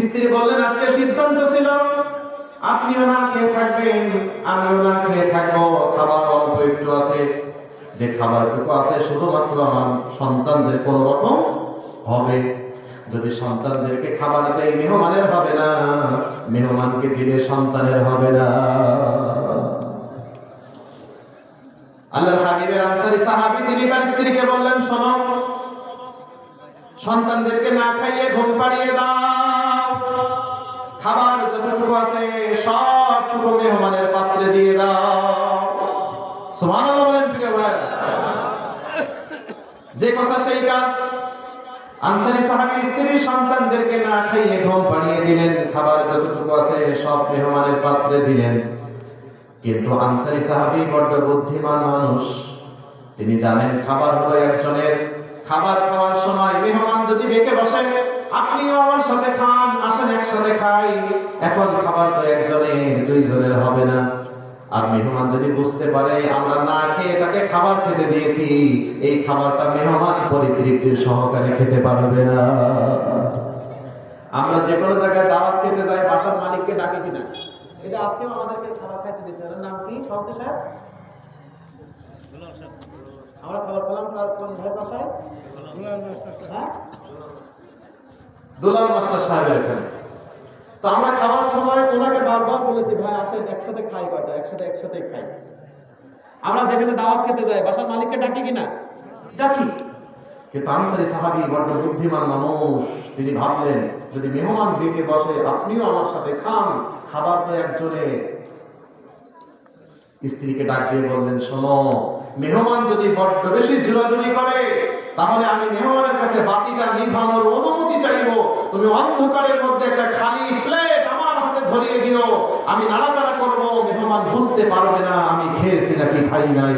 স্ত্রী বললেন, আজকে সিদ্ধান্ত ছিল। আপনিও না খেয়ে থাকবেন, আমিও না খেয়ে থাকব। খাবার অল্প একটু আছে। যে খাবারটুকু আছে শুধুমাত্র আমার সন্তানদের কোন রকম হবে। যদি সন্তানদেরকে খাবার দেয়, মেহমানের হবে না। মেহমানকে দিলে সন্তানের হবে না। আল্লাহর হাবিবের আনসারি সাহাবী তিনি তার স্ত্রীকে বললেন, শোনো সন্তানদেরকে না খাইয়ে ঘুম পাড়িয়ে দাও। খাবার যতটুকু আছে, সবটুকু মেহমানের পাত্রে দিয়ে দাও। বলেন, প্রিয় ভাই যে কথা সেই কাজ। আনসারি সাহাবীর স্ত্রী সন্তানদেরকে না খাইয়ে ঘুম পাড়িয়ে দিলেন, খাবার যতটুকু আছে, সব মেহমানের পাত্রে দিলেন। কিন্তু আনসারি সাহাবী বড্ড বুদ্ধিমান মানুষ। তিনি জানেন খাবার হলো একজনের খাবার খাওয়ার সময় মেহমান যদি বেঁকে বসে, আপনিও আমার সাথে খান, আসেন একসাথে খাই। এখন খাবার তো একজনের, দুইজনের হবে না। আর মেহমান যদি বুঝতে পারে, আমরা না খেয়ে তাকে খাবার খেতে দিয়েছি, এই খাবারটা মেহমান পরিতৃপ্তির সহকারে খেতে পারবে না। আমরা যে কোনো জায়গায় দাওয়াত খেতে যাই, বাসার মালিককে ডাকে কিনা? এটা আজকেও আমাদেরকে খাবার খাইতে দিয়েছে। নাম কি? সাহেব আমরা হ্যাঁ? তো আমরা খাবার সময় ওনাকে বারবার বলেছি, ভাই, আসেন, একসাথে খাই কয়টা? একসাথে একসাথে খাই। আমরা যেখানে দাওয়াত খেতে যাই, বাসার মালিককে ডাকি কিনা? ডাকি। কিন্তু আনসারি সাহাবি বড্ড বুদ্ধিমান মানুষ। তিনি ভাবলেন, যদি মেহমান বেঁকে বসে, আপনিও আমার সাথে খান। খাবার তো একজনের। স্ত্রীকে ডাক দিয়ে বললেন, শোনো মেহমান যদি বড্ড বেশি জোরাজুরি করে, তাহলে আমি মেহমানের কাছে বাতিটা নিভানোর অনুমতি চাইব। তুমি অন্ধকারের মধ্যে একটা খালি প্লেট আমার হাতে ধরিয়ে দিও। আমি নাড়াচাড়া করব, মেহমান বুঝতে পারবে না আমি খেয়েছি নাকি খাই নাই।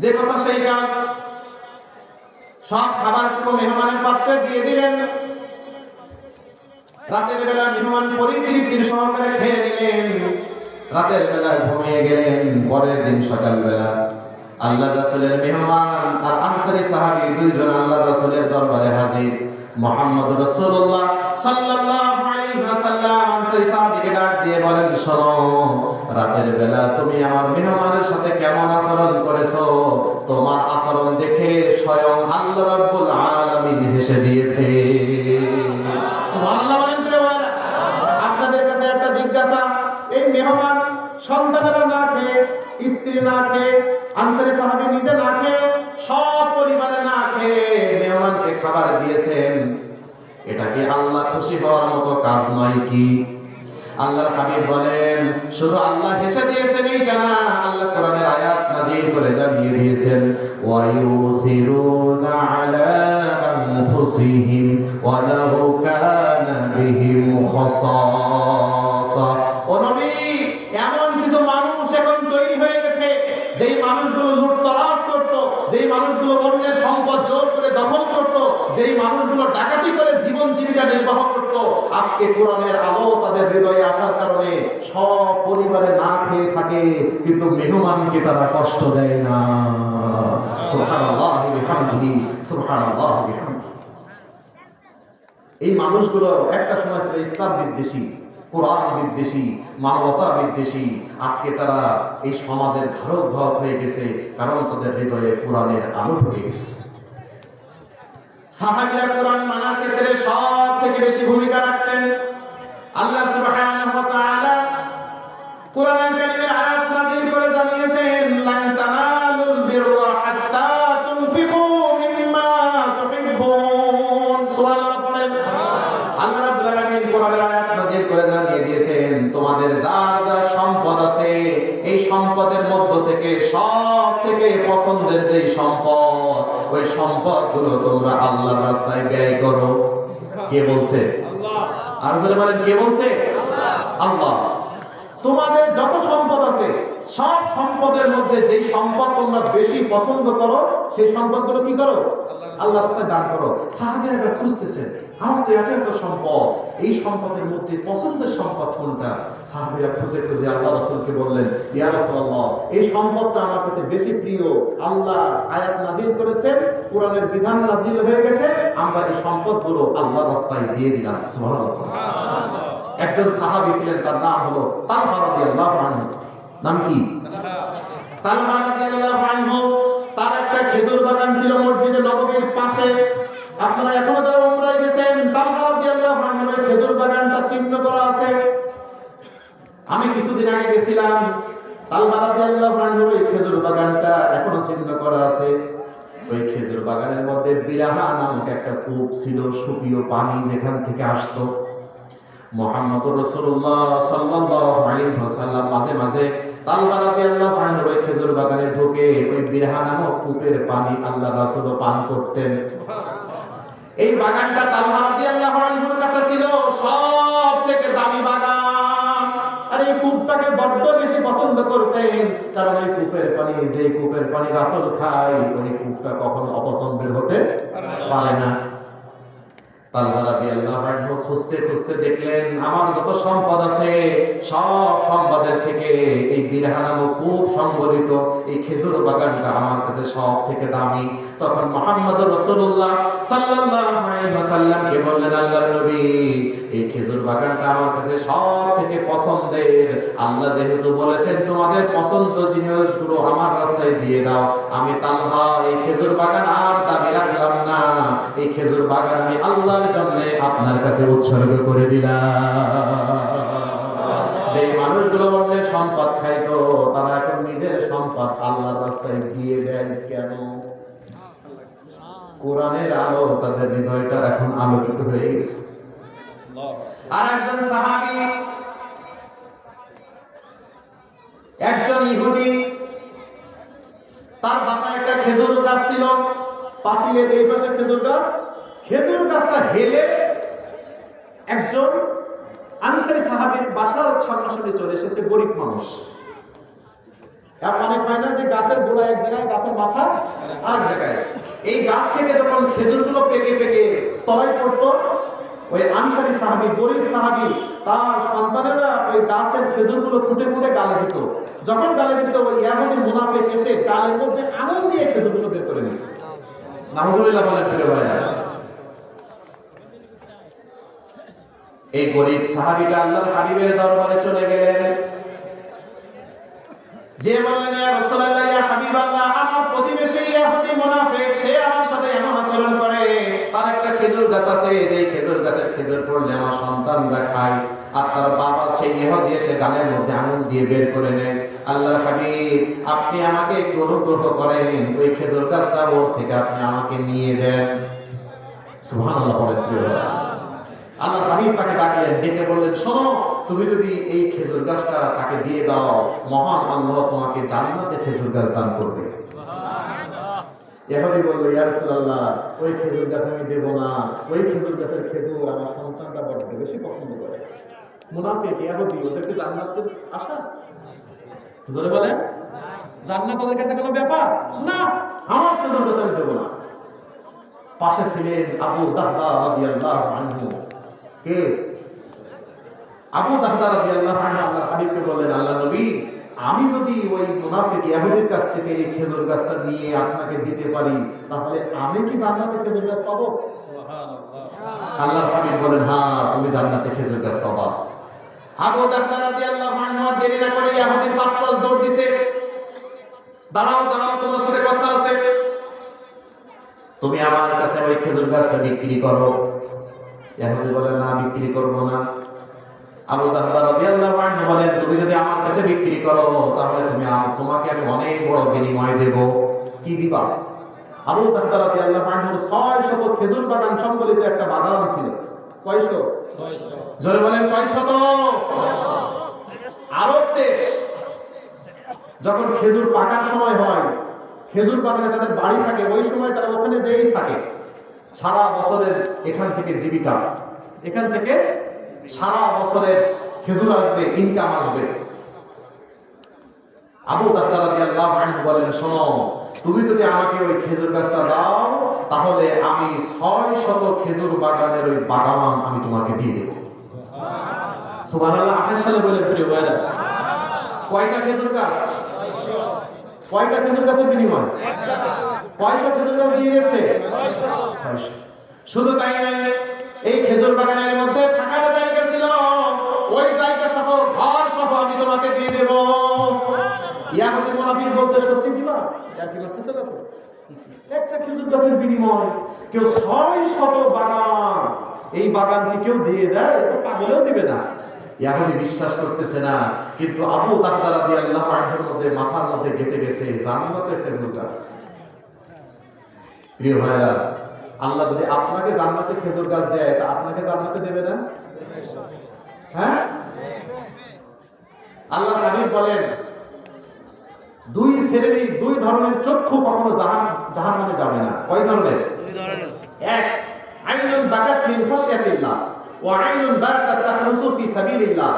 যে কথা সেই কাজ। সব খাবারটুকু মেহমানের পাত্রে দিয়ে দিলেন। রাতের বেলা পরিতৃপ্তির সহকারে খেয়ে নিলেন। রাতের বেলা ঘুমিয়ে গেলেন পরের দিন সকাল বেলা আল্লাহ মেহমান আর দুইজন আল্লাহ দরবারে হাজির। মোহাম্মদ সাল্লাল্লাহু আলাইহি ওয়াসাল্লাম ডাক দিয়ে বলেন, শোনো, রাতের বেলা তুমি আমার মেহমানের সাথে কেমন আচরণ করেছ? তোমার আচরণ দেখে স্বয়ং আল্লাহ রাব্বুল আলামিন হেসে দিয়েছে। সুবহানাল্লাহ বলেন প্রিয় ভাইরা। আপনাদের কাছে একটা জিজ্ঞাসা এই মেহমান সন্তানেরা না খেয়ে, স্ত্রী না খেয়ে আন্তরি সাহাবি নিজে না খেয়ে, সব পরিবারে না খেয়ে মেহমানকে খাবার দিয়েছেন। এটা কি আল্লাহ খুশি হওয়ার মতো কাজ নয় কি? আল্লাহর হাবিব বলেন, শুধু আল্লাহ হেসে দিয়েছেন এইটা না, আল্লাহ কোরআনের আয়াত নাজিল করে জানিয়ে দিয়েছেন, ওয়ায়ুসিরুনা আলা আনফুসিহিম ওয়ালাউ কানা বিহিম খাসাসা। ও নবী! জীবিকা নির্বাহ করত। আজকে কোরআনের আলো তাদের হৃদয়ে আসার কারণে সব পরিবারে না খেয়ে থাকে, কিন্তু মেহমানকে তারা কষ্ট দেয় না। এই মানুষগুলো একটা সময় ছিল ইসলাম বিদ্বেষী, কোরআন বিদ্বেষী, মানবতা বিদ্বেষী। আজকে তারা এই সমাজের ধারক ধারক হয়ে গেছে, কারণ তাদের হৃদয়ে কোরআনের আলো ঢুকে গেছে। সাহাবীরা কোরআন মানার ক্ষেত্রে সব থেকে বেশি ভূমিকা রাখতেন। আল্লাহ সুবহানাহু ওয়া তাআলা কোরআনুল কারীমের আয়াত নাযিল করে জানিয়েছেন, লান তানালুল বিররা হাত্তা তুনফিকু মিম্মা তুহিব্বুন। সুবহানাল্লাহ পড়েন। আল্লাহ রাব্বুল আলামিন কোরআনের আয়াত নাযিল করে জানিয়ে দিয়েছেন, তোমাদের যার যা সম্পদ আছে, এই সম্পদের মধ্য থেকে সব থেকে পছন্দের যেই সম্পদ ওই সম্পদগুলো তোমরা আল্লাহর রাস্তায় ব্যয় করো। কে বলছে? আর বলে বলেন কে বলছে? আল্লাহ। তোমাদের যত সম্পদ আছে সব সম্পদের মধ্যে যেই সম্পদ তোমরা বেশি পছন্দ করো সেই সম্পদগুলো কি করো? আল্লাহ রাস্তায় দান করো। সাহাবীরা খুঁজতেছেন আমার তো এত এত সম্পদ। এই সম্পদের মধ্যে পছন্দের সম্পদ কোনটা? সাহাবীরা খুঁজে খুঁজে আল্লাহ রাসূলকে বললেন ইয়া রাসূলুল্লাহ এই সম্পদটা আমার কাছে বেশি প্রিয়। আল্লাহ আয়াত নাজিল করেছেন কোরআনের বিধান নাজিল হয়ে গেছে আমরা এই সম্পদগুলো আল্লাহ রাস্তায় দিয়ে দিলাম। একজন সাহাবী ছিলেন তার নাম হলো তালহা রাদিয়াল্লাহু আনহু। নাম কি? তালহা রাদিয়াল্লাহু আনহু। তার একটা খেজুর বাগান ছিল মসজিদে নববীর পাশে। আপনারা এখনও যারা উমরায় গেছেন খেজুর বাগানটা চিহ্ন করা আছে। আমি কিছুদিন আগে গেছিলাম পানি যেখান থেকে আসতো। মাঝে মাঝে খেজুর বাগানে ঢুকে ওই বিরহা নামক কূপের পানি আল্লাহ রাসূল পান করতেন। এই বাগানটা তালহা আল্লাহ আনহুর কাছে ছিল, সব থেকে দামি বাগান। আর এই কূপটাকে বড্ড বেশি পছন্দ করতেন। কারণ ওই কূপের পানি যে কূপের পানি রাসল খায়, ওই কূপটা কখনো অপছন্দের হতে পারে না। তালহা আল্লাহ আনহু খুঁজতে খুঁজতে দেখলেন, আমার যত সম্পদ আছে, সব সম্পদের থেকে এই বিরহা নামক কূপ সংবলিত এই খেজুর বাগানটা আমার কাছে সব থেকে দামি। তখন মোহাম্মদ আলাইহি ওয়াসাল্লামকে বললেন, আল্লাহর নবী, এই খেজুর বাগানটা আমার কাছে সব থেকে পছন্দের। আল্লাহ যেহেতু বলেছেন, তোমাদের পছন্দ জিনিসগুলো আমার রাস্তায় দিয়ে দাও। আমি তালহা, এই খেজুর বাগান আর দামি রাখলাম না। এই খেজুর বাগান আমি আল্লাহর জন্য আপনার কাছে উৎসর্গ করে দিলাম। যে মানুষগুলো অন্যের সম্পদ খাইতো, তারা এখন নিজের সম্পদ আল্লাহর রাস্তায় দিয়ে দেন কেন? কোরআনের আলো তাদের হৃদয়টা এখন আলোকিত হয়ে গেছে। আর একজন সাহাবী, একজন ইহুদি, তার বাসায় একটা খেজুর গাছ ছিল, পাঁচিলের এই পাশে খেজুর গাছ। খেজুর গাছটা হেলে একজন আনসারি সাহাবীর বাসার সামনাসামনি চলে এসেছে গরিব মানুষ। এমন অনেক হয় না যে গাছের গোড়া এক জায়গায়, গাছের মাথা আরেক জায়গায়। এই গাছ থেকে যখন খেজুরগুলো পেকে পেকে তলায় পড়তো, ওই আনসারি সাহাবি, গরিব সাহাবি, তার সন্তানেরা ওই গাছের খেজুরগুলো খুঁটে খুঁটে গালে দিত। যখন গালে দিত, ওই ইয়াহুদি মুনাফিক এসে গালের মধ্যে আঙুল দিয়ে খেজুরগুলো বের করে নিত। নাহজুবিল্লাহ বলেন প্রিয় ভাইরা। এই গরিব সাহাবিটা আল্লাহর হাবিবের দরবারে চলে গেলেন। যে রাসূলুল্লাহ, ইয়া হাবিবাল্লাহ, আমার প্রতিবেশী ইহুদি মুনাফিক, সে আমার সাথে এমন আচরণ করে। তার একটা খেজুর গাছ আছে খেজুর গাছের খেজুর পড়লে আমার সন্তানরা খায়। আর তার বাবা আছে ইহুদি এসে গালের মধ্যে আঙুল দিয়ে বের করে আল্লাহর হাবিব, আপনি আমাকে একটু অনুগ্রহ করেন, ওই খেজুর গাছটা ওর থেকে আপনি আমাকে নিয়ে দেন। সুবহানাল্লাহ। আল্লাহ হাবিব তাকে ডাকলেন ডেকে বললেন শোনো তুমি যদি এই খেজুর গাছটা তাকে দিয়ে দাও মহান আল্লাহ তোমাকে জান্নাতে খেজুর গাছ দান করবে। এভাবে বলল ইয়া রাসূলুল্লাহ ওই খেজুর গাছ আমি দেব না। ওই খেজুর গাছের খেজুর আমার সন্তানটা বড় বেশি পছন্দ করে। মুনাফিক ইহুদি ওদেরকে জান্নাতের আশা? জোরে বলেন জান্নাত ওদের কাছে কোনো ব্যাপার? না আমার খেজুর গাছ আমি দেব না। পাশে ছিলেন আবু দাহদা রাদিয়াল্লাহু আনহু। কে? আবু দাহদা রাদিয়াল্লাহু আনহু আল্লাহর হাবিবকে বললেন আল্লাহ নবী আমি যদি ওই মুনাফিক ইহুদির কাছ থেকে এই খেজুর গাছটা নিয়ে আপনাকে দিতে পারি তাহলে আমি কি জান্নাতে খেজুর গাছ পাবো? আল্লাহর হাবিব বলেন হ্যাঁ তুমি জান্নাতে খেজুর গাছ পাবা। আবু দাহদা রাদিয়াল্লাহু আনহু দেরি না করে ইহুদির পাঁচ পাঁচ দৌড় দিছে। দাঁড়াও দাঁড়াও তোমার সাথে কথা আছে। তুমি আমার কাছে ওই খেজুর গাছটা বিক্রি করো। বলে না বিক্রি করব না। আবু রাদিয়াল্লাহু আনহু বলেন তুমি যদি আমার কাছে বিক্রি করো তাহলে তুমি তোমাকে আমি অনেক বড় বিনিময় দেব। কি দিবা? আবু রাদিয়াল্লাহু আনহু 600 খেজুর বাগান সম্বলিত একটা বাগান ছিল কয়শো? জোরে বলেন কয়শত আরব দেশ। যখন খেজুর পাকার সময় হয় খেজুর বাগানে তাদের বাড়ি থাকে ওই সময় তারা ওখানে যেই থাকে। সারা বছরের এখান থেকে জীবিকা। এখান থেকে সারা বছরের খেজুর আসবে ইনকাম আসবে। আবু বলেন, শোনো, তুমি যদি আমাকে ওই খেজুর গাছটা দাও, তাহলে আমি ছয় শত খেজুর বাগানের ওই বাগান আমি তোমাকে দিয়ে দেবো। সুবহানাল্লাহ আপনার সালে প্রিয় কয়টা খেজুর গাছ? কয়টা খেজুর গাছের বিনিময়? কয়শো খেজুর গাছ দিয়ে ছয়শো। শুধু তাই নয়, এই খেজুর বাগানের মধ্যে থাকার জায়গা ছিল। ওই জায়গা সহ, ঘর সহ আমি তোমাকে দিয়ে দেব। ইয়াহুদি মুনাফিক বলছে, সত্যি দিবা? আর কি না একটা খেজুর গাছের বিনিময়। কেউ ছয় শত বাগান, এই বাগান কি কেউ দিয়ে দেয়, এ তো পাগলেও দিবে না। ইয়াহুদি বিশ্বাস করতেছে না। কিন্তু আবু তাহতা রাদিয়াল্লাহু আনহুর মধ্যে মাথার মধ্যে গেঁথে গেছে জান্নাতের খেজুর গাছ। প্রিয় ভাইরা আল্লাহ যদি আপনাকে জান্নাতে খেজুর গাছ দেয় তা আপনাকে জান্নাতে দেবে না? হ্যাঁ? আল্লাহ হাবিব বলেন দুই শ্রেণি দুই ধরনের চক্ষু কখনো জাহান জাহান নামে যাবে না। কয় ধরনের। এক আইনুন বাকাত মিন খাশিয়াতিল্লাহ। ওয়া আইনুন বাকাত তাহরুসু ফি সাবিলিল্লাহ।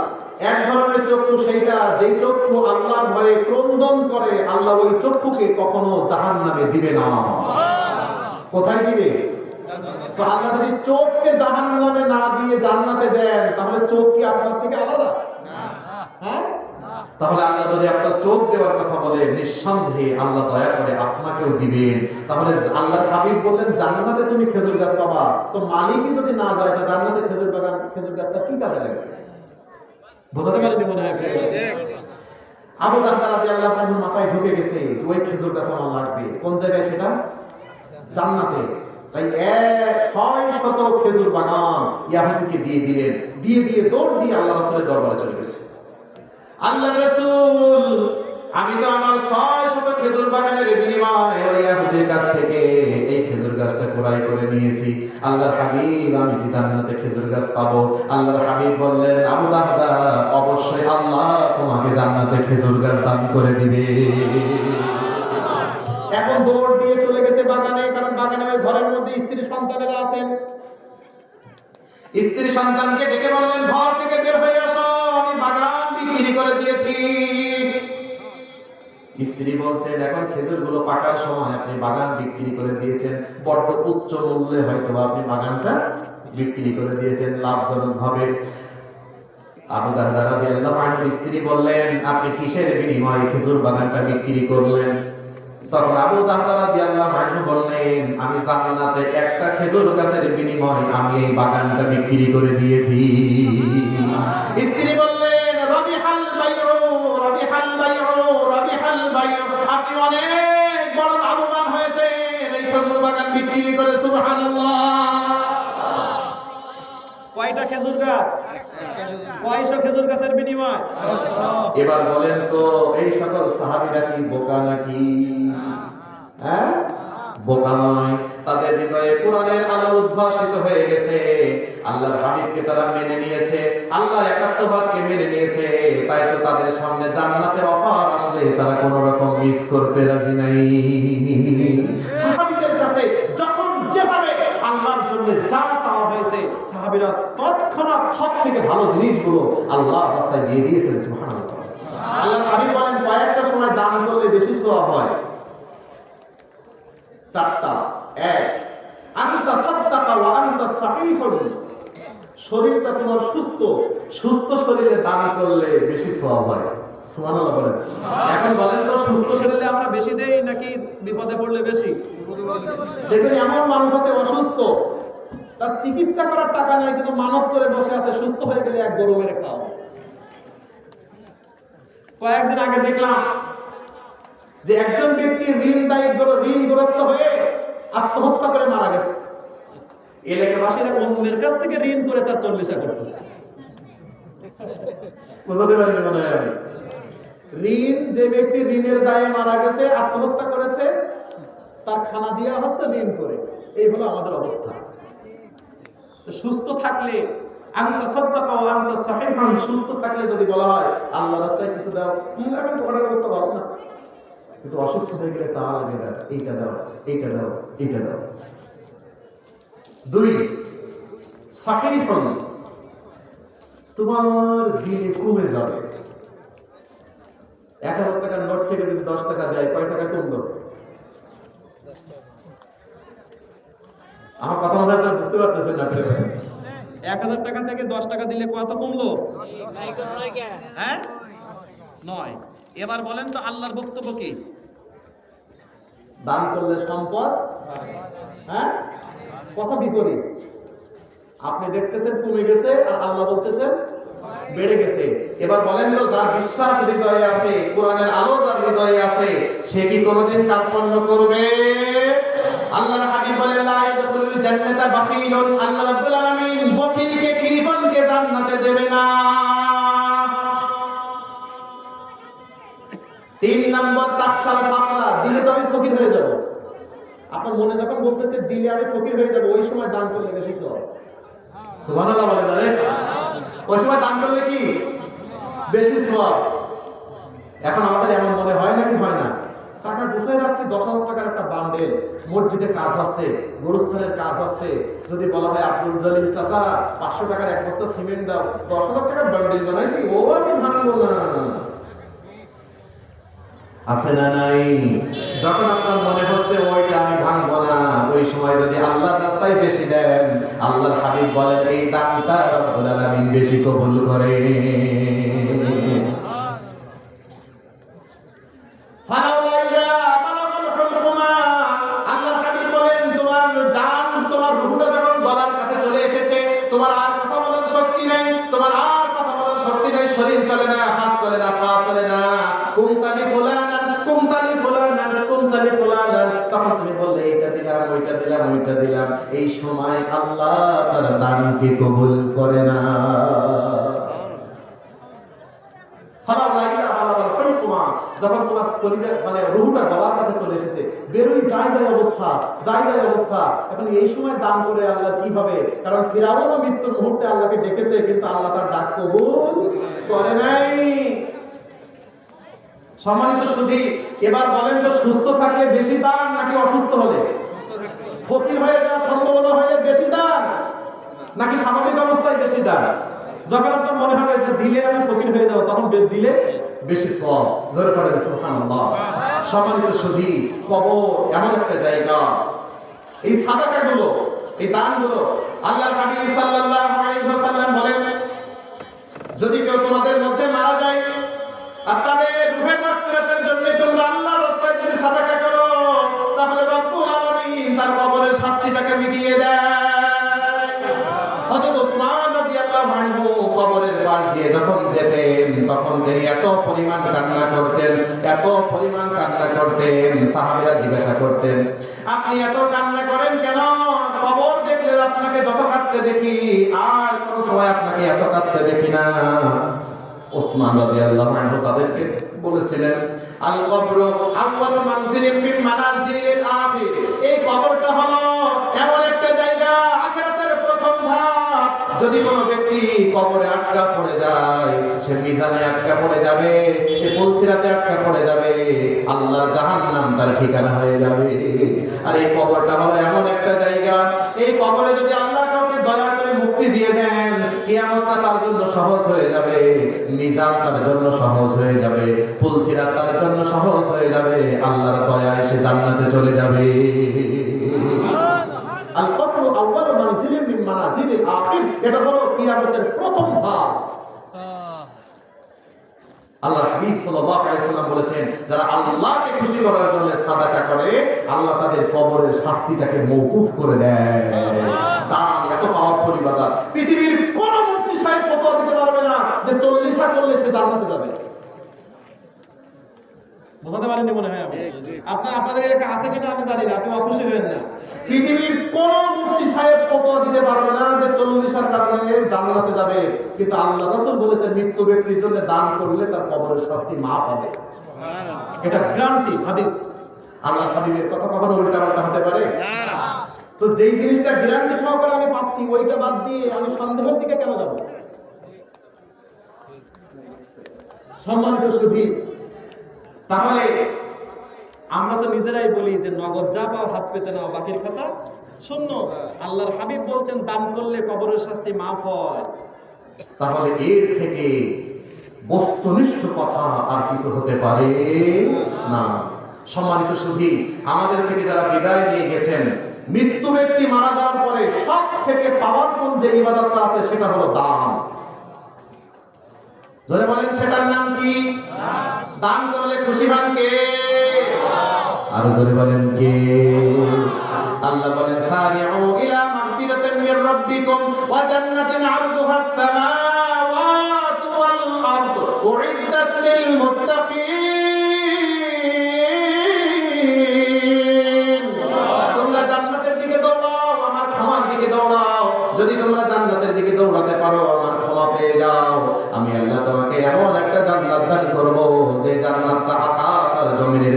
এক ধরনের চক্ষু সেইটা, যেই চক্ষু আল্লাহর ভয়ে ক্রন্দন করে, আল্লাহ ওই চক্ষুকে কখনো জাহান্নামে দিবে না। কোথায় দিবে? তো আল্লাহ যদি চোখকে জাহান্নামে না দিয়ে জান্নাতে দেন, তাহলে চোখ কি আপনার থেকে আলাদা? তাহলে আল্লাহ যদি আপনার চোখ দেওয়ার কথা বলে, নিঃসন্দেহে আল্লাহ দয়া করে আপনাকেও দিবেন। তাহলে আল্লাহর হাবিব বললেন, জান্নাতে তুমি খেজুর গাছ পাবা। তো মালিকই যদি না যায় তা জান্নাতে খেজুর বাগান, খেজুর গাছটা কি কাজে লাগবে বোঝাতে মনে হয়? আবু রাদিয়াল্লাহু আনহু মাথায় ঢুকে গেছে ওই খেজুর গাছ আমার লাগবে। কোন জায়গায় সেটা? জান্নাতে। তাই এক ছয় শত খেজুর বাগান ইয়াহুদিকে দিয়ে দিলেন। দিয়ে দিয়ে দৌড় দিয়ে আল্লাহ রাসূলের দরবারে চলে গেছে। আল্লাহ রাসূল, আমি তো আমার ছয় শত খেজুর বাগানের বিনিময়ে ওই ইয়াহুদির কাছ থেকে এই খেজুর গাছটা ক্রয় করে নিয়েছি। আল্লাহর হাবিব, আমি কি জান্নাতে খেজুর গাছ পাবো? আল্লাহর হাবিব বললেন, আবু দাহদা অবশ্যই আল্লাহ তোমাকে জান্নাতে খেজুর গাছ দান করে দিবে। এখন দৌড় দিয়ে চলে গেছে বাগানে, কারণ বাগানে ওই ঘরের মধ্যে স্ত্রী সন্তানেরা আছেন। স্ত্রী সন্তানকে ডেকে বললেন, ঘর থেকে বের হয়ে আসো। বিক্রি করে দিয়েছি। স্ত্রী বলছেন, এখন খেজুরগুলো পাকার সময় আপনি বাগান বিক্রি করে দিয়েছেন। বড্ড উচ্চ মূল্যে হয়তো আপনি বাগানটা বিক্রি করে দিয়েছেন লাভজনক ভাবে আবু স্ত্রী বললেন, আপনি কিসের বিনিময়ে খেজুর বাগানটা বিক্রি করলেন? তখন আবু দারদা রাদিয়াল্লাহু বললেন, আমি জান্নাতে একটা খেজুর গাছের বিনিময়ে আমি এই বাগানটা বিক্রি করে দিয়েছি। স্ত্রী বাগান বিক্রি করে সুবহানাল্লাহ। কয়টা খেজুর গাছ? কয়শো খেজুর গাছের বিনিময়? এবার বলেন তো এই সকল সাহাবীরা কি বোকা নাকি? হ্যাঁ? বোকা নয় তাদের হৃদয়ে কোরআনের আলো উদ্ভাসিত হয়ে গেছে। আল্লাহর হাবিবকে তারা মেনে নিয়েছে আল্লাহর একাত্মবাদকে মেনে নিয়েছে। তাই তো তাদের সামনে জান্নাতের অফার আসলে তারা কোন রকম মিস করতে রাজি নাই সাহাবীদের কাছে যখন যেভাবে আল্লাহর জন্য যা চাওয়া হয়েছে সাহাবীরা তৎক্ষণাৎ সব থেকে ভালো জিনিসগুলো আল্লাহ রাস্তায় দিয়ে দিয়েছেন আল্লাহ হাবিব বলেন, কয়েকটা সময় দান করলে বেশি হয়। চারটা, এক শরীরটা তোমার সুস্থ সুস্থ শরীরে দান করলে বেশি হয়। বলেন। এখন বলেন তো, সুস্থ নাকি বিপদে পড়লে বেশি? দেখবেন এমন মানুষ আছে অসুস্থ। তার চিকিৎসা করার টাকা নাই, কিন্তু মানব করে বসে আছে, সুস্থ হয়ে গেলে এক গরু মেরে খাও কয়েকদিন আগে দেখলাম যে একজন ব্যক্তি ঋণ দায়িত্ব ঋণগ্রস্ত হয়ে আত্মহত্যা করে মারা গেছে। এলাকাবাসীরা অন্যের কাছ থেকে ঋণ করে তার চল্লিশা করতেছে। বুঝতে মনে হয় ঋণ, যে ব্যক্তি ঋণের দায়ে মারা গেছে, আত্মহত্যা করেছে, তার খানা দেওয়া হচ্ছে, ঋণ করে। এই হলো আমাদের অবস্থা। সুস্থ থাকলে সুস্থ থাকলে যদি বলা হয়, আল্লাহ রাস্তায় কিছু দাও এখন তোমার অবস্থা ভালো না। কিন্তু অসুস্থ হয়ে গেলে চাওয়া লাগে না এইটা দাও এইটা দাও এইটা দাও। দুই, সাহিহান, তোমার দিনে কমে যাবে। এক হাজার টাকার নোট থেকে যদি দশ টাকা দেয়, কয় টাকা কমলো আমার কথা মনে হয় বুঝতে পারতেছেন না আপনি এক হাজার টাকা থেকে দশ টাকা দিলে কত কমলো? হ্যাঁ? নয়। এবার বলেন তো আল্লাহর বক্তব্য কি? দান করলে সম্পদ? হ্যাঁ? কথা বিপরীত। আপনি দেখতেছেন কমে গেছে আর আল্লাহ বলতেছেন বেড়ে গেছে। এবার বলেন তো যার বিশ্বাস হৃদয়ে আছে কোরআনের আলো যার হৃদয়ে আছে সে কি কোনোদিন কার্পণ্য করবে? আল্লাহর হাবিব লা ইয়াদখুলুল জান্নাতা আল্লাহ রাব্বুল আলামিন কৃপণকে জান্নাতে দেবে না। তিন নম্বর টাকশাল ফাকরা দিলে তো আমি ফকির হয়ে যাব। আপনার মনে যখন বলতেছে, দিলে আমি ফকির হয়ে যাব, ওই সময় দান করলে বেশি তো সুবহানাল্লাহ বলেন, আরে ওই সময় দান করলে কি? বেশি সওয়াব। এখন আমাদের এমন মনে হয় নাকি হয় না? টাকা গুছাই রাখছি দশ হাজার টাকার একটা বান্ডেল মসজিদে কাজ হচ্ছে গোরস্থানের কাজ হচ্ছে। যদি বলা হয় আব্দুল জলিল চাচা পাঁচশো টাকার এক বস্তা সিমেন্ট দাও দশ হাজার টাকার বান্ডেল বানাইছি ও আমি ভাঙবো না। আছে না নাই? যখন আপনার মনে হচ্ছে ওইটা আমি ভাঙবো না ওই সময় যদি আল্লাহর রাস্তায় বেশি দেন আল্লাহর হাবিব বলেন এই দামটা রব্বুল আলামিন বেশি কবুল করে। কাছে চলে এসেছে। বেরোই যায় যায় অবস্থা, যায় যায় অবস্থা। এখন এই সময় দান করে আল্লাহ কি হবে? কারণ ফিরাউনও মৃত্যুর মুহূর্তে আল্লাহকে ডেকেছে, কিন্তু আল্লাহ তার ডাক কবুল করে নাই। সম্মানিত সুধী, এবার বলেন তো সুস্থ থাকলে বেশি দান নাকি অসুস্থ হলে? ফকির হয়ে যাওয়ার সম্ভাবনা হলে বেশি দান? নাকি স্বাভাবিক অবস্থায় বেশি দান? যখন আপনার মনে হবে যে দিলে আমি ফকির হয়ে যাব, তখন দিলে বেশি সব জোরে করেন সুবহানাল্লাহ। সম্মানিত সুধী কবর এমন একটা জায়গা। এই সাদাকাগুলো, এই দানগুলো আল্লাহর হাবিব সাল্লাল্লাহু বলেন, যদি কেউ তোমাদের মধ্যে মারা যায় আর তাদের রূহের মাগফিরাতের জন্য তোমরা আল্লাহর রাস্তায় যদি সাদাকা করো, তাহলে রব্বুল আলামিন তার কবরের শাস্তিটাকে মিটিয়ে দেয়। হযরত ওসমান রাদিয়াল্লাহু আনহু কবরের পাশ দিয়ে যখন যেতেন তখন তিনি এত পরিমাণ কান্না করতেন, এত পরিমাণ কান্না করতেন, সাহাবীরা জিজ্ঞাসা করতেন, আপনি এত কান্না করেন কেন? কবর দেখলে আপনাকে যত কাঁদতে দেখি, আর কোন সময় আপনাকে এত কাঁদতে দেখি না। ওসমান রাদিয়াল্লাহু আনহু তাদেরকে বলেছিলেন আল কবর আউয়াল মানজিলিন মিন এই কবরটা হলো এমন একটা জায়গা আখিরাতের প্রথম ধাপ যদি কোনো ব্যক্তি কবরে আটকা পড়ে যায়, সে মিজানে আটকা পড়ে যাবে, সে পুলসিরাতে আটকা পড়ে যাবে, আল্লাহর জাহান্নাম তার ঠিকানা হয়ে যাবে। আর এই কবরটা হলো এমন একটা জায়গা, এই কবরে যদি আল্লাহ কাউকে দয়া করে মুক্তি দিয়ে দেন, কিয়ামতটা তার জন্য সহজ হয়ে যাবে, মিজান তার জন্য সহজ হয়ে যাবে পুলসিরাত তার জন্য সহজ হয়ে যাবে, আল্লাহর দয়া এসে জান্নাতে চলে যাবে আল কবর আউয়াল মানজিলিন মিন মানাজিলিল আখির এটা হলো কিয়ামতের প্রথম ধাপ। আল্লাহর হাবিব সাল্লাল্লাহু আলাইহি সাল্লাম বলেছেন যারা আল্লাহকে খুশি করার জন্য সাদাকা করে আল্লাহ তাদের কবরের শাস্তিটাকে মওকুফ করে দেয়। দান এত পাওয়ারফুল ইবাদত। পৃথিবীর কোন মুফতি সাহেব ফতোয়া দিতে পারবে না যে 40 করলে সে জান্নাতে যাবে। বোঝাতে পারেননি মনে হয় আমি আপনার আপনাদের এলাকা আছে কিনা আমি জানি না আপনি অখুশি হবেন না। পৃথিবীর কোন মুফতি সাহেব ফতোয়া দিতে পারবে না যে চল্লিশার কারণে জান্নাতে যাবে। কিন্তু আল্লাহ রাসূল বলেছেন মৃত্যু ব্যক্তির জন্য দান করলে তার কবরের শাস্তি মাফ হবে এটা গ্যারান্টি হাদিস। আল্লাহ হাবিবের কথা কখনো উল্টা পাল্টা হতে পারে? তো যেই জিনিসটা গ্যারান্টি সহকারে আমি পাচ্ছি ওইটা বাদ দিয়ে আমি সন্দেহের দিকে কেন যাব? সম্মানিত সুধী তাহলে আমরা তো নিজেরাই বলি যে নগদ যা পাও হাত পেতে নাও, বাকির কথা শূন্য। আল্লাহর হাবিব বলছেন, দান করলে কবরের শাস্তি মাফ হয়। তাহলে এর থেকে বস্তুনিষ্ঠ কথা আর কিছু হতে পারে না। সম্মানিত সুধী, আমাদের থেকে যারা বিদায় নিয়ে গেছেন, মৃত্যু ব্যক্তি মারা যাওয়ার পরে সব থেকে পাওয়ারফুল যে ইবাদতটা আছে সেটা হলো দান। ধরে বলেন, সেটার নাম কি? দান করলে খুশি হন কে? আরও জোরে বলেন কে? আল্লাহ বলেন, সারিউ ইলা মাগফিরাতিন মির রাব্বিকুম ওয়া জান্নাতিন আরদুহা আস-সামাওয়াতু ওয়াল আরদ, উইদ্দাত লিল মুত্তাকিন। তোমরা জান্নাতের দিকে দৌড়াও, আমার ক্ষমার দিকে দৌড়াও। যদি তোমরা জান্নাতের দিকে দৌড়াতে পারো, আমার ক্ষমা পেয়ে যাও। আমি আল্লাহ তোমাকে এমন একটা জান্নাত দান করব, যে জান্নাতটা আকাশ আর জমিনের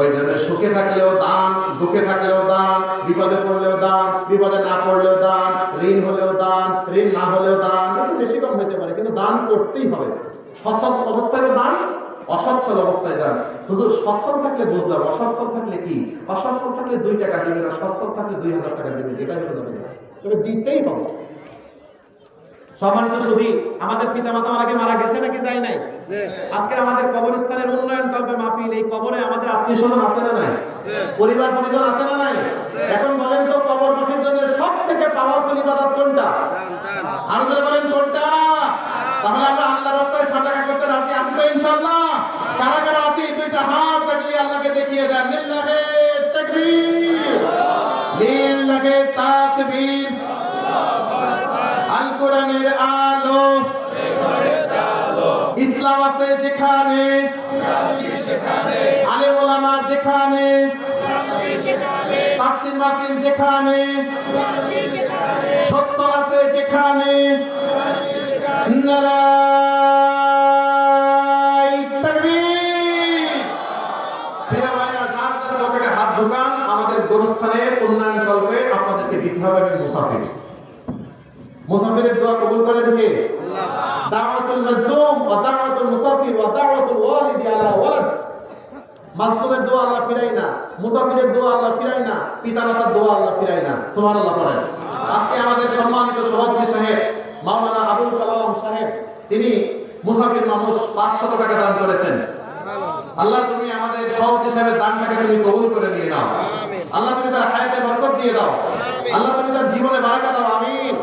ওই জন্য সুখে থাকলেও দান, দুঃখে থাকলেও দান, বিপদে পড়লেও দান, বিপদে না পড়লেও দান, ঋণ হলেও দান, ঋণ না হলেও দান বেশি কম হতে পারে, কিন্তু দান করতেই হবে। সচ্ছল অবস্থায় দান, অসচ্ছল অবস্থায় দান। হুজুর, সচ্ছল থাকলে বুঝলাম, অসচ্ছল থাকলে কি? অসচ্ছল থাকলে দুই টাকা দিবে না, সচ্ছল থাকলে দুই হাজার টাকা দিবে যেটাই হলো দিতেই হবে। সম্মানিত সুধী আমাদের পিতা মাতা অনেকে মারা গেছে নাকি যায় নাই? আজকে আমাদের কবরস্থানের উন্নয়ন কল্পে মাহফিল এই কবরে আমাদের আত্মীয় স্বজন আছে না নাই? পরিবার পরিজন আছে না নাই? এখন বলেন তো কবরবাসীর জন্য সব থেকে পাওয়ারফুল ইবাদত কোনটা? আরও ধরে বলেন কোনটা? তাহলে আমরা আল্লাহর রাস্তায় সাদাকা করতে রাজি আছি তো ইনশাআল্লাহ? কারা কারা আছি? দুইটা হাত জাগিয়ে আল্লাহকে দেখিয়ে দেন। লিল্লাহে তাকবীর। লিল্লাহে তাকবীর। কোরআনের আলো। ইসলাম আছে যেখানে। আলেম ওলামা যেখানে। তাকসির মাহফিল যেখানে। সত্য আছে যেখানে। আমাদের গোরস্থানের উন্নয়ন কল্পে আপনাদেরকে দিতে হবে আমি মুসাফির। মুসাফিরের দোয়া কবুল করে দিকে দাওয়াতুল মাজলুম ওয়া দাওয়াতুল মুসাফির ওয়া দাওয়াতুল ওয়ালিদি আলা ওয়ালাদ। মাজলুমের দোয়া আল্লাহ ফিরাই না মুসাফিরের দোয়া আল্লাহ ফিরাই না পিতামাতার দোয়া আল্লাহ ফিরাই না। সুবহানাল্লাহ পড়েন। আজকে আমাদের সম্মানিত সভাপতি সাহেব মাওলানা আবুল কালাম সাহেব তিনি মুসাফির মানুষ 500 টাকা দান করেছেন। আল্লাহ তুমি আমাদের সভাপতি সাহেবের দানটাকে তুমি কবুল করে নিয়ে নাও। আল্লাহ তুমি তার হায়াতে বরকত দিয়ে দাও। আল্লাহ তুমি তার জীবনে বারাকা দাও আমিন।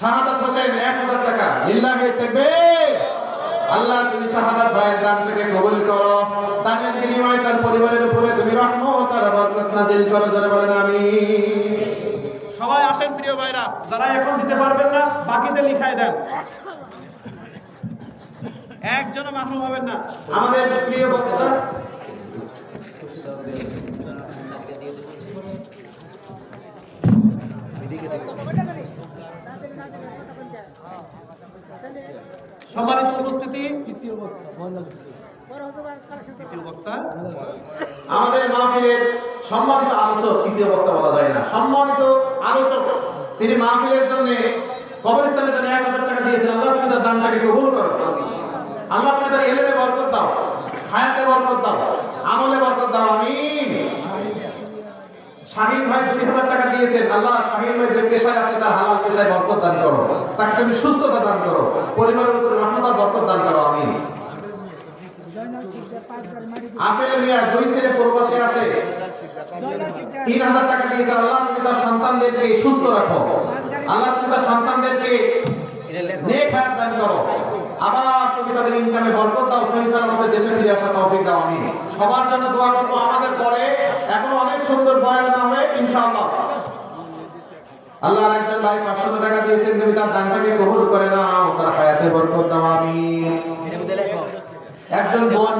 শাহাদাত হোসেন এক হাজার টাকা। লিল্লাহে তাকবীর আল্লাহ, তুমি শাহাদাত ভাইয়ের দানটাকে কবুল করো। দানের বিনিময়ে তার পরিবারের উপরে তুমি রহমত আর বরকত নাজিল করো, জোরে বলেন আমিন। সবাই আসেন, প্রিয় ভাইরা। যারা এখন দিতে পারবেন না বাকিতে লিখায় দেন। একজনও মাহরুম হবেন না। আমাদের প্রিয় বক্তা। সম্মানিত উপস্থিতি আমাদের মাহফিলের সম্মানিত আলোচক, তৃতীয় বক্তা বলা যায় না, সম্মানিত আলোচক, তিনি মাহফিলের জন্য কবরস্থানের জন্য এক হাজার টাকা দিয়েছেন। আল্লাহ তুমি তার দানটাকে করো। আল্লাহ তুমি তার এলেমে বরকত দাও, হায়াতে বরকত দাও, আমলে বরকত দাও। আমিন। শাহিন ভাই দুই হাজার টাকা দিয়েছেন। আল্লাহ শাহিন ভাই যে পেশায় আছে, তার হালাল পেশায় বরকত দান করো। তাকে তুমি সুস্থতা দান করো। পরিবারের উপরে রহমতার বরকত দান করো। আমিন। আপেল মিয়া, দুই ছেলে প্রবাসে আছে। তিন হাজার টাকা দিয়েছেন আল্লাহ তুমি তার সন্তানদেরকে সুস্থ রাখো। আল্লাহ তুমি তার সন্তানদেরকে নেক হায়াত দান করো। তুমি তাদের ইনকামে বরকত দাও সহি দেশে ফিরে আসা তৌফিক দাও আমি সবার জন্য দোয়া করব আমাদের পরে। এখনও অনেক সুন্দর বয়ান হবে, ইনশাআল্লাহ। আল্লাহর একজন ভাই পাঁচশত টাকা দিয়েছেন, তুমি তার দানটাকে কবুল করে নাও, তার হায়াতে বরকত দাও আমি একজন বোন